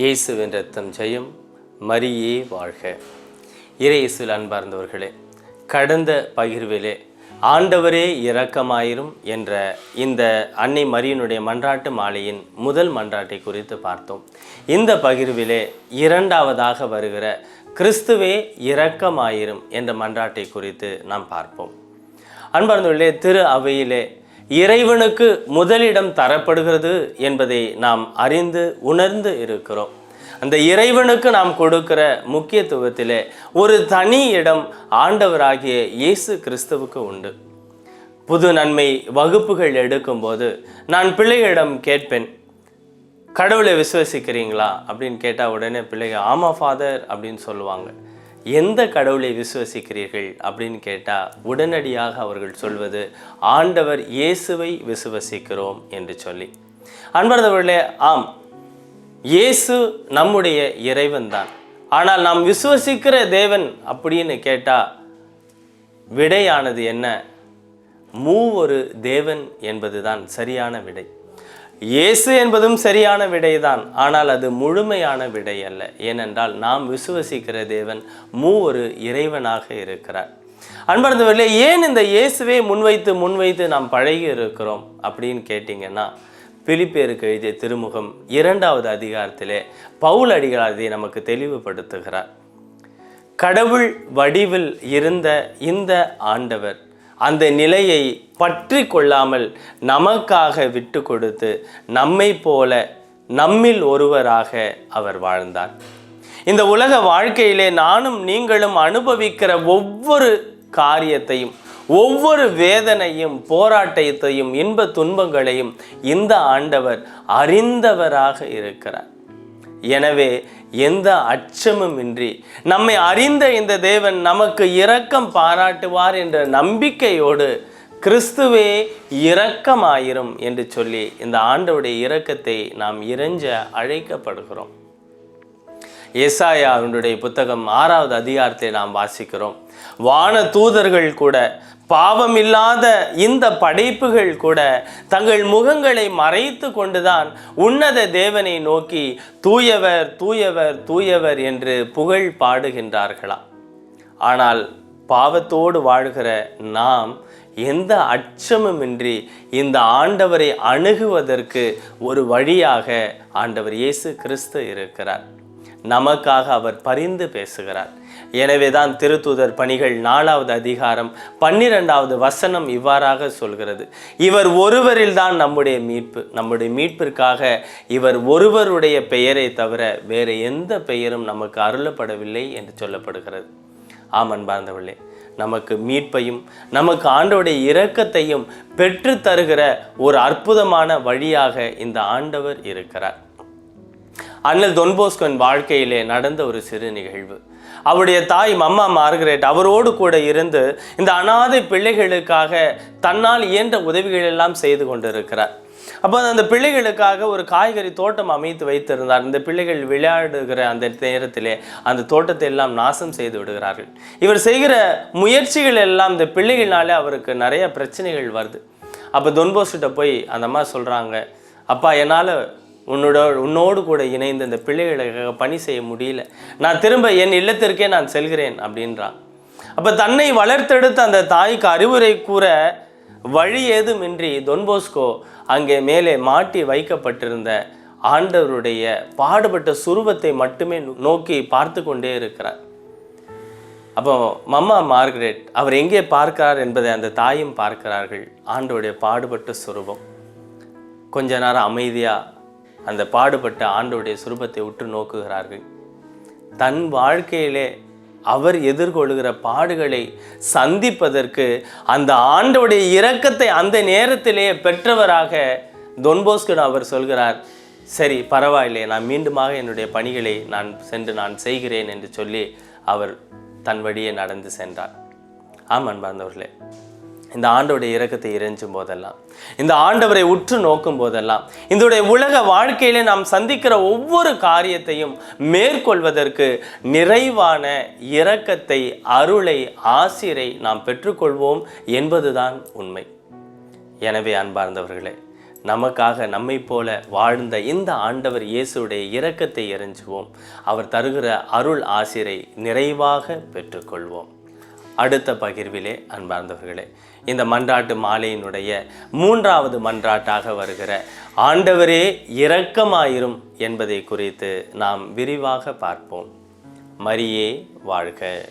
இயேசுவின் ரத்தம் ஜெயம். மரியே வாழ்க. இறையேசுவில் அன்பார்ந்தவர்களே கடந்த பகிர்விலே ஆண்டவரே இரக்கமாயிரும் என்ற இந்த அன்னை மரியனுடைய மன்றாட்டு மாலையின் முதல் மன்றாட்டை குறித்து பார்த்தோம். இந்த பகிர்விலே இரண்டாவதாக வருகிற கிறிஸ்துவே இரக்கமாயிரும் என்ற மன்றாட்டை குறித்து நாம் பார்ப்போம். அன்பார்ந்தவர்களே திரு அவையிலே இறைவனுக்கு முதலிடம் தரப்படுகிறது என்பதை நாம் அறிந்து உணர்ந்து இருக்கிறோம். அந்த இறைவனுக்கு நாம் கொடுக்கிற முக்கியத்துவத்திலே ஒரு தனி இடம் ஆண்டவராகிய இயேசு கிறிஸ்துவுக்கு உண்டு. புது நன்மை வகுப்புகள் எடுக்கும்போது நான் பிள்ளைகளிடம் கேட்பேன் கடவுளை விசுவசிக்கிறீங்களா? அப்படின்னு கேட்டால் உடனே பிள்ளைங்க ஆமாம் ஃபாதர் அப்படின்னு சொல்லுவாங்க. எந்த கடவுளை விசுவசிக்கிறீர்கள் அப்படின்னு கேட்டால் உடனடியாக அவர்கள் சொல்வது ஆண்டவர் இயேசுவை விசுவசிக்கிறோம் என்று சொல்லி. அன்பர்தவர்களே ஆம் இயேசு நம்முடைய இறைவன் தான். ஆனால் நாம் விசுவசிக்கிற தேவன் அப்படின்னு கேட்டால் விடையானது என்ன? மூவொரு தேவன் என்பதுதான் சரியான விடை. இயேசு என்பதும் சரியான விடைதான். ஆனால் அது முழுமையான விடை அல்ல ஏனென்றால் நாம் விசுவசிக்கிற தேவன் மூ ஒரு இறைவனாக இருக்கிறார். அன்பர்ந்தவர்களே ஏன் இந்த இயேசுவே முன்வைத்து முன்வைத்து நாம் பழகி இருக்கிறோம் அப்படின்னு கேட்டிங்கன்னா பிலிப்பேருக்கு எழுதிய திருமுகம் இரண்டாவது அதிகாரத்திலே பவுல் அடிகளார் நமக்கு தெளிவுபடுத்துகிறார். கடவுள் வடிவில் இருந்த இந்த ஆண்டவர் அந்த நிலையை பற்றி கொள்ளாமல் நமக்காக விட்டு கொடுத்து நம்மை போல நம்மில் ஒருவராக அவர் வாழ்ந்தார். இந்த உலக வாழ்க்கையிலே நானும் நீங்களும் அனுபவிக்கிற ஒவ்வொரு காரியத்தையும் ஒவ்வொரு வேதனையும் போராட்டத்தையும் இன்ப துன்பங்களையும் இந்த ஆண்டவர் அறிந்தவராக இருக்கிறார். எனவே எந்த அச்சமும் இன்றி நம்மை அறிந்த இந்த தேவன் நமக்கு இரக்கம் பாராட்டுவார் என்ற நம்பிக்கையோடு கிறிஸ்துவே இரக்கமாயிரும் என்று சொல்லி இந்த ஆண்டவுடைய இரக்கத்தை நாம் இறைஞ்ச அழைக்கப்படுகிறோம். ஏசாயா அவனுடைய புத்தகம் ஆறாவது அதிகாரத்தை நாம் வாசிக்கிறோம். வான தூதர்கள் கூட பாவமில்லாத இந்த படைப்புகள் கூட தங்கள் முகங்களை மறைத்து கொண்டுதான் உன்னத தேவனை நோக்கி தூயவர் தூயவர் தூயவர் என்று புகழ் பாடுகின்றார்களா? ஆனால் பாவத்தோடு வாழ்கிற நாம் எந்த அச்சமுமின்றி இந்த ஆண்டவரை அணுகுவதற்கு ஒரு வழியாக ஆண்டவர் இயேசு கிறிஸ்து இருக்கிறார். நமக்காக அவர் பரிந்து பேசுகிறார். எனவே தான் திருத்தூதர் பணிகள் நாலாவது அதிகாரம் பன்னிரெண்டாவது வசனம் இவ்வாறாக சொல்கிறது. இவர் ஒருவரில் தான் நம்முடைய மீட்பு நம்முடைய மீட்பிற்காக இவர் ஒருவருடைய பெயரை தவிர வேறு எந்த பெயரும் நமக்கு அருளப்படவில்லை என்று சொல்லப்படுகிறது. ஆமன் அன்பார்ந்தவர்களே நமக்கு மீட்பையும் நமக்கு ஆண்டவருடைய இரக்கத்தையும் பெற்று தருகிற ஒரு அற்புதமான வழியாக இந்த ஆண்டவர் இருக்கிறார். அண்ணல் தொன்போஸ்கன் வாழ்க்கையிலே நடந்த ஒரு சிறு நிகழ்வு. அவருடைய தாய் மம்மா மார்கரெட் அவரோடு கூட இருந்து இந்த அனாதை பிள்ளைகளுக்காக தன்னால் இயன்ற உதவிகள் எல்லாம் செய்து கொண்டிருக்கிறார். அப்போ அந்த பிள்ளைகளுக்காக ஒரு காய்கறி தோட்டம் அமைத்து வைத்திருந்தார். இந்த பிள்ளைகள் விளையாடுகிற அந்த நேரத்திலே அந்த தோட்டத்தை எல்லாம் நாசம் செய்து விடுகிறார்கள். இவர் செய்கிற முயற்சிகள் எல்லாம் இந்த பிள்ளைகள்னாலே அவருக்கு நிறைய பிரச்சனைகள் வருது. அப்போ தொன்போஸ்கிட்ட போய் அந்த அம்மா சொல்கிறாங்க அப்பா என்னால் உன்னோட உன்னோடு கூட இணைந்து இந்த பிள்ளைகளுக்காக பணி செய்ய முடியல. நான் திரும்ப என் இல்லத்திற்கே நான் செல்கிறேன் அப்படின்றான் அப்போ தன்னை வளர்த்தெடுத்த அந்த தாய்க்கு அறிவுரை கூற வழி ஏதுமின்றி தொன்போஸ்கோ அங்கே மேலே மாட்டி வைக்கப்பட்டிருந்த ஆண்டவருடைய பாடுபட்ட சுரூபத்தை மட்டுமே நோக்கி பார்த்து கொண்டே இருக்கிறார். அப்போ மம்மா மார்கரெட் அவர் எங்கே பார்க்கிறார் என்பதை அந்த தாயும் பார்க்கிறார்கள். ஆண்டோடைய பாடுபட்ட சுரூபம் கொஞ்ச நேரம் அமைதியாக அந்த பாடுபட்ட ஆண்டோடைய சுரூபத்தை உற்று நோக்குகிறார்கள். தன் வாழ்க்கையிலே அவர் எதிர்கொள்கிற பாடுகளை சந்திப்பதற்கு அந்த ஆண்டோடைய இரக்கத்தை அந்த நேரத்திலே பெற்றவராக தொன்போஸ்கன் அவர் சொல்கிறார் சரி பரவாயில்லை நான் மீண்டுமாக என்னுடைய பணிகளை நான் சென்று நான் செய்கிறேன் என்று சொல்லி அவர் தன் வழியே நடந்து சென்றார். ஆம் அன்பார்ந்தவர்களே இந்த ஆண்டோடைய இறக்கத்தை இறைஞ்சும் போதெல்லாம் இந்த ஆண்டவரை உற்று நோக்கும் போதெல்லாம் இந்த உலக வாழ்க்கையிலே நாம் சந்திக்கிற ஒவ்வொரு காரியத்தையும் மேற்கொள்வதற்கு நிறைவான இரக்கத்தை அருளை ஆசிரை நாம் பெற்றுக்கொள்வோம் என்பதுதான் உண்மை. எனவே அன்பார்ந்தவர்களே நமக்காக நம்மைப் போல வாழ்ந்த இந்த ஆண்டவர் இயேசுடைய இரக்கத்தை இறைஞ்சுவோம் அவர் தருகிற அருள் ஆசிரை நிறைவாக பெற்றுக்கொள்வோம். அடுத்த பகிர்விலே அன்பார்ந்தவர்களே. இந்த மன்றாட்டு மாலையினுடைய மூன்றாவது மன்றாட்டாக வருகிற ஆண்டவரே இரக்கமாயிரும் என்பதை குறித்து நாம் விரிவாக பார்ப்போம். மரியே வாழ்க.